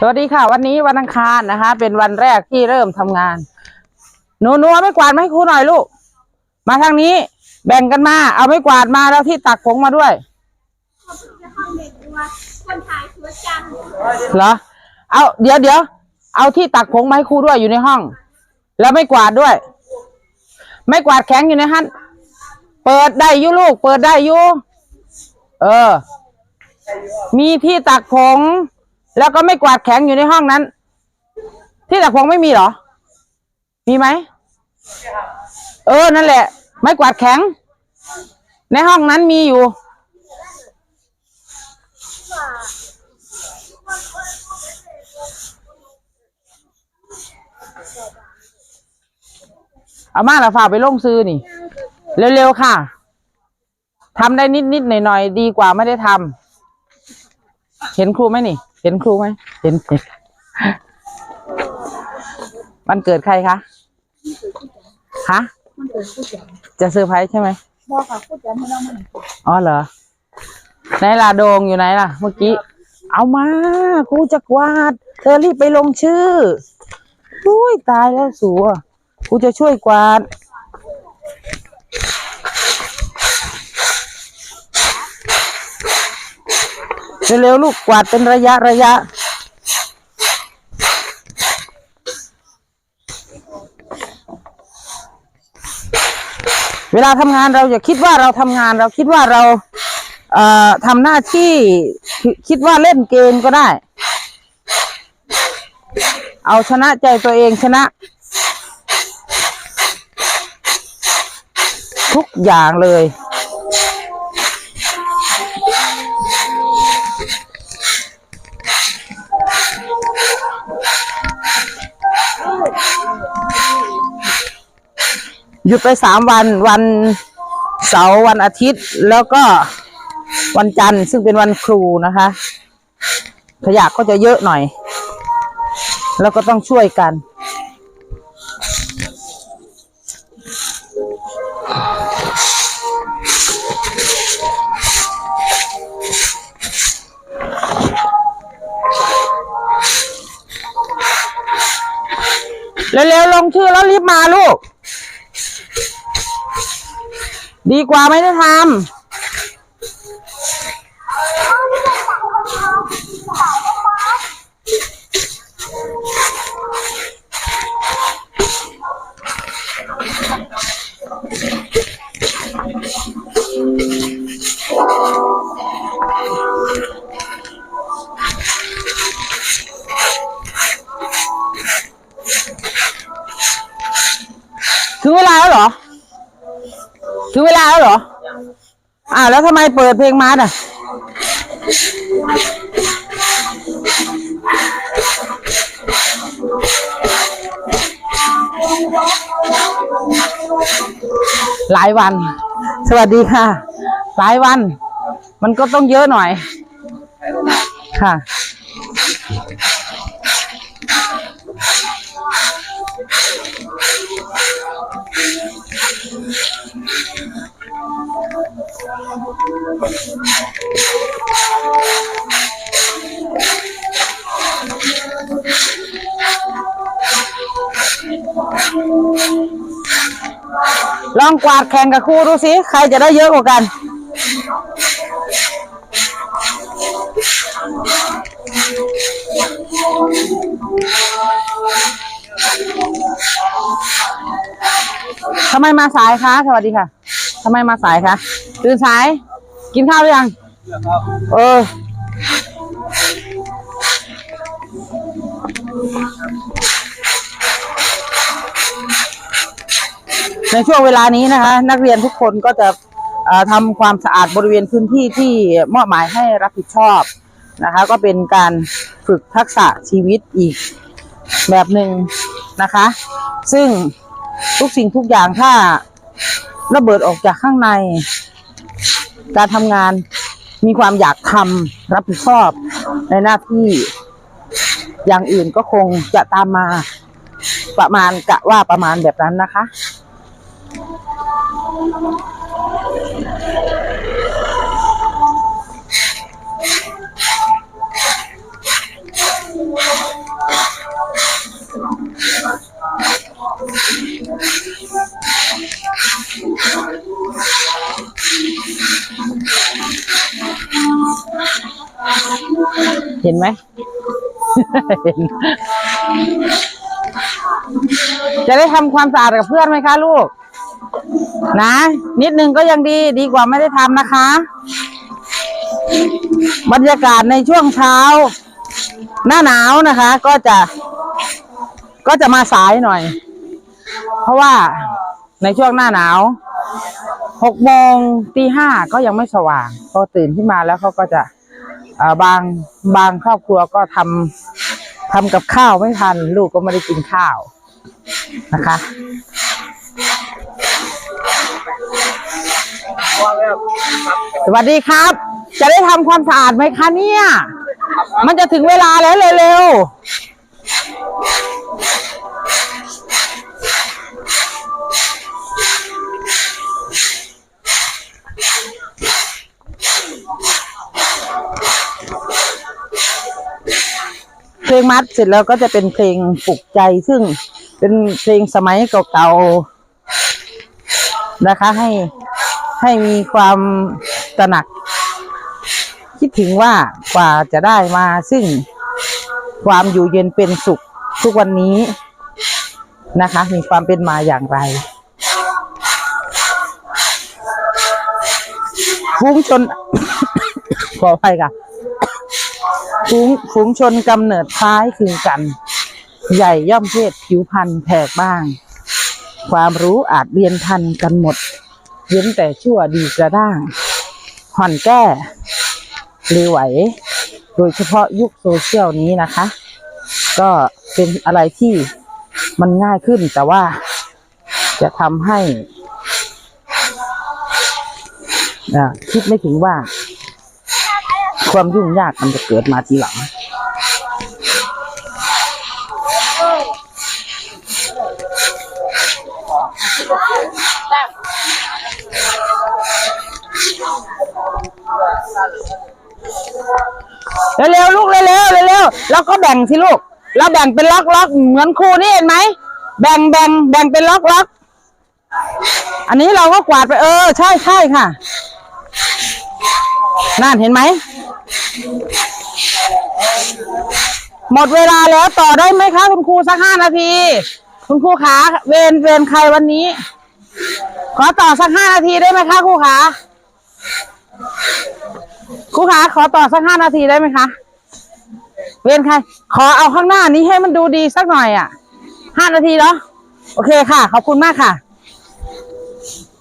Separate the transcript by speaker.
Speaker 1: สวัสดีค่ะ วันนี้วันอังคารนะคะ เป็นวันแรกที่เริ่มทำงานหนูหนูเอาไม่กวาดมาให้ครูหน่อยลูก มาทางนี้ แบ่งกันมา เอาไม่กวาดมาแล้วที่ตักผงมาด้วย
Speaker 2: คนถ่ายสวยจัง
Speaker 1: เหรอเอาเดี๋ยวเดี๋ยวเอาที่ตักผงมาให้ครูด้วยอยู่ในห้อง แล้วไม่กวาดด้วย ไม่กวาดแข็งอยู่ในห้องเปิดได้อยู่ลูก เปิดได้อยู่เออ มีที่ตักผง แล้วก็ไม่กวาดแข็งอยู่ในห้องนั้น ที่ตักผงไม่มีหรอ มีไหมเออนั่นแหละ ไม่กวาดแข็ง ในห้องนั้นมีอยู่ เอามาละฝากไปลงซื้อนี่ เร็วๆค่ะทำได้นิดๆหน่อยๆดีกว่าไม่ได้ทำ เห็นครูไหมนี่ เห็นครูไหมเห็นวันเกิดใครคะคะ
Speaker 2: มันเกิดผู้จัด
Speaker 1: จะเซอร์ไพรส์ใช่ไหม
Speaker 2: บอกค่ะผู้จัดให้เรามา
Speaker 1: อ๋อเหรอไหนล่ะโดงอยู่ไหนล่ะ เมื่อกี้ เอามาครูจะกวาด เธอรีบไปลงชื่ออุ้ยตายแล้วสัวครูจะช่วยกวาด เร็วๆลูกกวาดเป็นระยะระยะ เวลาทำงานเราอย่าคิดว่าเราทำงานเราคิดว่าเราเอ่อทำหน้าที่คิคิดว่าเล่นเกมก็ได้ เอาชนะใจตัวเองชนะ ทุกอย่างเลย หยุดไปสามวันวันเสาร์วันอาทิตย์ แล้วก็วันจันทร์ซึ่งเป็นวันครูนะคะ ขยะก็จะเยอะหน่อย แล้วก็ต้องช่วยกัน เร็วๆลงชื่อแล้วรีบมาลูก ดีกว่าไม่ได้ทำ ถึงเวลาแล้วเหรออ่าแล้วทำไมเปิดเพลงมาร์อะ หลายวัน สวัสดีค่ะ หลายวัน มันก็ต้องเยอะหน่อย ค่ะ ลองกวาดแข่งกับครูดูสิใครจะได้เยอะกว่ากัน ทำไมมาสายคะ สวัสดีค่ะ ทำไมมาสายคะ ตื่นสาย กินข้าวหรือยัง เออ ในช่วงเวลานี้นะคะ นักเรียนทุกคนก็จะเอ่อทำความสะอาดบริเวณพื้นที่ที่มอบหมายให้รับผิดชอบนะคะ ก็เป็นการฝึกทักษะชีวิตอีกแบบหนึ่งนะคะ ซึ่งทุกสิ่งทุกอย่างถ้าระเบิดออกจากข้างใน การทำงานมีความอยากทำรับผิดชอบในหน้าที่ อย่างอื่นก็คงจะตามมาประมาณกะว่าประมาณแบบนั้นนะคะ
Speaker 2: เห็
Speaker 1: นไหม จะได้ทำความสะอาดกับเพื่อนไหมคะลูก นะ นิดนึงก็ยังดีดีกว่าไม่ได้ทำนะคะ บรรยากาศในช่วงเช้า หน้าหนาวนะคะ ก็จะ ก็จะมาสายหน่อย เพราะว่าในช่วงหน้าหนาวหกโมงตีห้าก็ยังไม่สว่างพอตื่นขึ้นมาแล้วเขาก็จะเออบางบางครอบครัวก็ทำทำกับข้าวไม่ทัน ลูกก็ไม่ได้กินข้าวนะคะ สวัสดีครับ จะได้ทำความสะอาดไหมคะเนี่ย มันจะถึงเวลาแล้วเร็วเพลงมัดเสร็จแล้วก็จะเป็นเพลงปลุกใจซึ่งเป็นเพลงสมัยเก่าๆนะคะให้ ให้มีความตระหนัก คิดถึงว่ากว่าจะได้มาซึ่งความอยู่เย็นเป็นสุขทุกวันนี้นะคะ มีความเป็นมาอย่างไรฟุ้งชน ขออภัยค่ะฟุ้งฟุ้งชนกำเนิดคล้ายคลึงกัน ใหญ่ย่อมเพศผิวพันธ์แผกบ้าง ความรู้อาจเรียนทันกันหมด เว้นแต่ชั่วดีกระด้าง ห่อนแก้หรือไหว โดยเฉพาะยุคโซเชียลนี้นะคะ ก็เป็นอะไรที่มันง่ายขึ้นแต่ว่าจะทำให้คิดไม่ถึงว่า ความยุ่งยากมันจะเกิดมาทีหลัง เร็วๆลูกเร็วๆเร็วๆแล้วก็แบ่งสิลูกเราแบ่งเป็นล็อกล็อกๆเหมือนครูนี่เห็นไหมแบ่งแบ่งแบ่งเป็นล็อกล็อกๆอันนี้เราก็กวาดไปเออ ใช่ใช่ค่ะนั่นเห็นไหมหมดเวลาแล้วต่อได้ไหมคะคุณครูสักห้านาที คุณครูขาเวรเวรใครวันนี้ ขอต่อสักห้านาทีได้ไหมคะครูขา ครูขาขอต่อสักห้านาทีได้ไหมคะ เวียนใคร ขอเอาข้างหน้านี้ให้มันดูดีสักหน่อยอะห้านาทีเนาะโอเคค่ะ ขอบคุณมากค่ะ